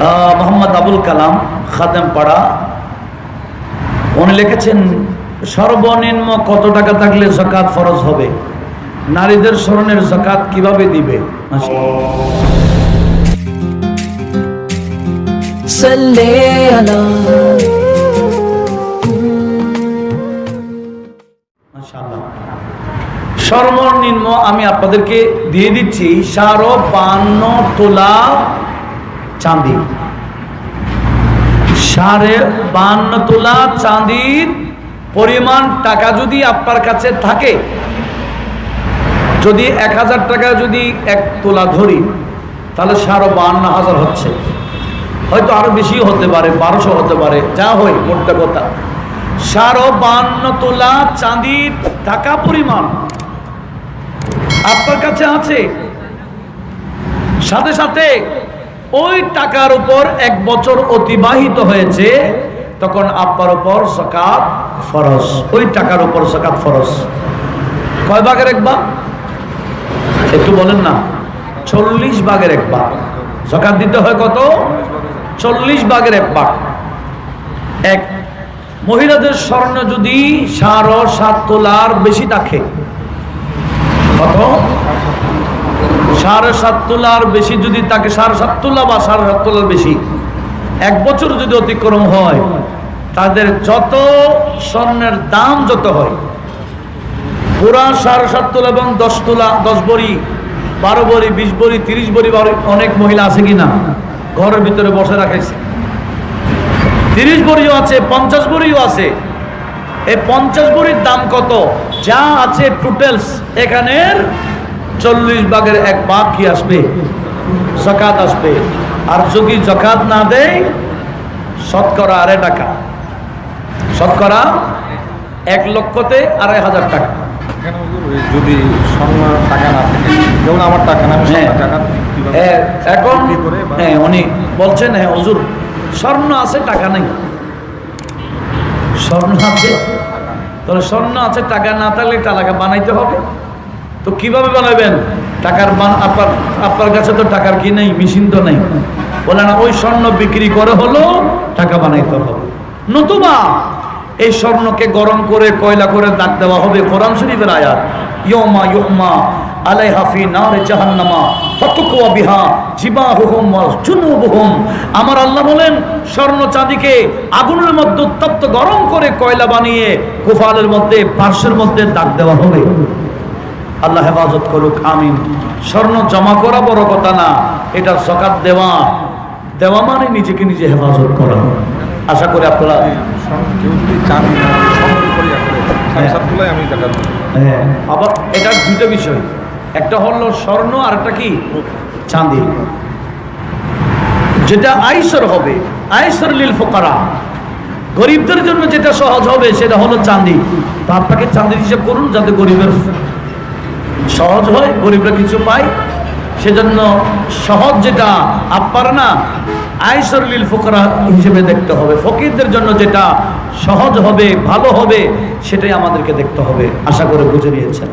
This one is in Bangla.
মোহাম্মদ আবুল কালাম খাদেম পাড়া উনি লিখেছেন সর্বনিম্ন কত টাকা থাকলে জকাত ফরজ হবে? নারীদের স্মরণের জকাত কীভাবে দিবে? সর্বনিম্ন আমি আপনাদেরকে দিয়ে দিচ্ছি সারো পান্ন তোলা চাঁদি। সাড়ে বান্ন তোলা চাঁদির পরিমাণ টাকা যদি আপনার কাছে থাকে, যদি এক হাজার টাকা যদি এক তোলা ধরি, তাহলে সাড়ে বান্ন হাজার হচ্ছে। হয়তো আরও বেশি হতে পারে, বারোশো হতে পারে, যা হয়, মোটটা কথা। সাড়ে বান্ন তোলা চাঁদির টাকা পরিমাণ আপনার কাছে আছে। সাথে সাথে ওই টাকার উপর এক বছর অতিবাহিত হয়েছে, তখন আপনার উপর সকাত ফরস ওই টাকার উপর সকাত ফরস কয় ভাগের এক ভাগ? একটু বলেন না। চল্লিশ ভাগের এক ভাগ। সকাত দিতে হয় কত? চল্লিশ ভাগের এক ভাগ। এক, মহিলাদের স্বর্ণ যদি সাড়ে সাত তোলার বেশি থাকে, কত? সাড়ে সাত তোলার বেশি যদি তাকে সাড়ে সাত তোলা বা সাড়ে সাত তোলার বেশি, এক বছর যদি অতিক্রম হয়, তাদের যত স্বর্ণের দাম যত হয় পুরা সাড়ে সাত তোলা এবং দশ তোলা, দশ বড়ি, বারো বড়ি, বিশ বড়ি, তিরিশ বড়ি বারো অনেক মহিলা আছে কিনা, ঘরের ভিতরে বসে রাখাইছে। তিরিশ বড়িও আছে, পঞ্চাশ বড়িও আছে। এই পঞ্চাশ বড়ির দাম কত? যা আছে টোটালস এখানের চল্লিশ ভাগের এক ভাগ কি আসবে? জকাত আসবে। আর যদি জকাত না দেয় শতকরা আড়াই টাকা। শতকরা এক লক্ষতে আড়াই হাজার টাকা। যদি স্বর্ণ টাকা না থাকে যেমন আমার টাকা না হ্যাঁ। হ্যাঁ, এখন হ্যাঁ উনি বলছেন হ্যাঁ হজুর স্বর্ণ আছে টাকা নেই। স্বর্ণ আছে? তাহলে স্বর্ণ আছে টাকা না থাকলে টাকা বানাইতে হবে। তো কীভাবে বানাবেন? টাকার বান আপনার আপনার কাছে তো টাকার কি নেই? মেশিন তো নেই। বলে না, ওই স্বর্ণ বিক্রি করে হলো টাকা বানাইতে হবে। নতুবা এই স্বর্ণকে গরম করে কয়লা করে দাগ দেওয়া হবে কোরআন শরীফের আয়াত। ইয়মা ইয়মা আলাইহা ফি নারে জাহান্নামা ফাতুকুয়া বিহা জিবাহুহুম ওয়া জুনুবুহুম। আমার আল্লাহ বলেন, স্বর্ণ চাঁদিকে আগুনের মধ্যে উত্তপ্ত গরম করে কয়লা বানিয়ে কুফালের মধ্যে, পার্শ্বের মধ্যে দাগ দেওয়া হবে। আল্লাহ হেফাজত করুক আমিন। স্বর্ণ জমা করা বড় কথা না এটা সকাত দেওয়া। দেওয়া মানে নিজেকে নিজে হেফাজত করা। আশা করি আপনারা। হ্যাঁ। আবার এটা দুটো বিষয়। একটা হলো স্বর্ণ আর একটা কি? চাঁদি। যেটা আইসর হবে আইসর লিল ফোকারা। গরিবদের জন্য যেটা সহজ হবে সেটা হলো চাঁদি। তো আপনাকে চাঁদির হিসেব করুন যাতে গরিবের সহজ হয়, গরিবরা কিছু পায়। সেজন্য সহজ যেটা আপার না আয়সরলিল ফোকরা হিসেবে দেখতে হবে। ফকিরদের জন্য যেটা সহজ হবে, ভালো হবে, সেটাই আমাদেরকে দেখতে হবে। আশা করে বুঝে নিয়েছেন।